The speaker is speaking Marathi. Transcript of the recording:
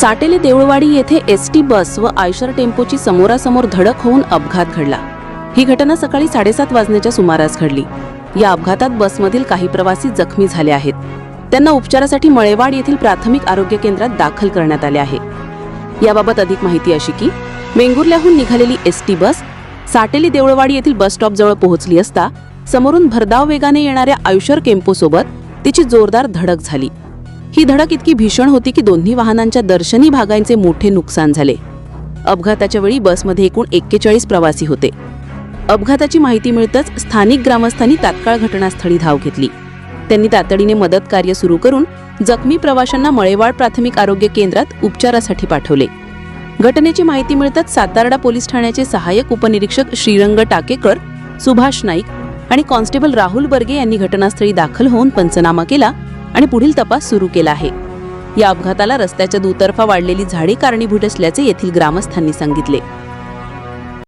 साटेले देऊळवाडी येथे एस टी बस व आयशर टेम्पोची समोरासमोर धडक होऊन अपघात घडला. ही घटना सकाळी साडेसात वाजण्याच्या सुमारास घडली. या अपघातात बसमधील काही प्रवासी जखमी झाले आहेत. त्यांना उपचारासाठी मळेवाड येथील प्राथमिक आरोग्य केंद्रात दाखल करण्यात आले आहे. याबाबत अधिक माहिती अशी की वेंगुर्ल्याहून निघालेली एस टी बस साटेली देवळवाडी येथील बस स्टॉपजवळ पोहोचली असता समोरून भरधाव वेगाने येणाऱ्या आयुषर केम्पोसोबत तिची जोरदार धडक झाली. ही धडक इतकी भीषण होती की दोन्ही वाहनांच्या दर्शनी भागांचे मोठे नुकसान झाले. अपघाताच्या वेळी बसमध्ये एकूण एक्केचाळीस प्रवासी होते. अपघाताची माहिती मिळताच स्थानिक ग्रामस्थांनी तात्काळ घटनास्थळी धाव घेतली. त्यांनी तातडीने मदत कार्य सुरू करून जखमी प्रवाशांना मळेवाड प्राथमिक आरोग्य केंद्रात उपचारासाठी पाठवले. घटनेची माहिती मिळताच सातारडा पोलीस ठाण्याचे सहाय्यक उपनिरीक्षक श्रीरंग टाकेकर सुभाष नाईक आणि कॉन्स्टेबल राहुल बर्गे यांनी घटनास्थळी दाखल होऊन पंचनामा केला आणि पुढील तपास सुरू केला आहे. या अपघाताला रस्त्याच्या दुतर्फा वाढलेली झाडे कारणीभूत असल्याचे येथील ग्रामस्थांनी सांगितले.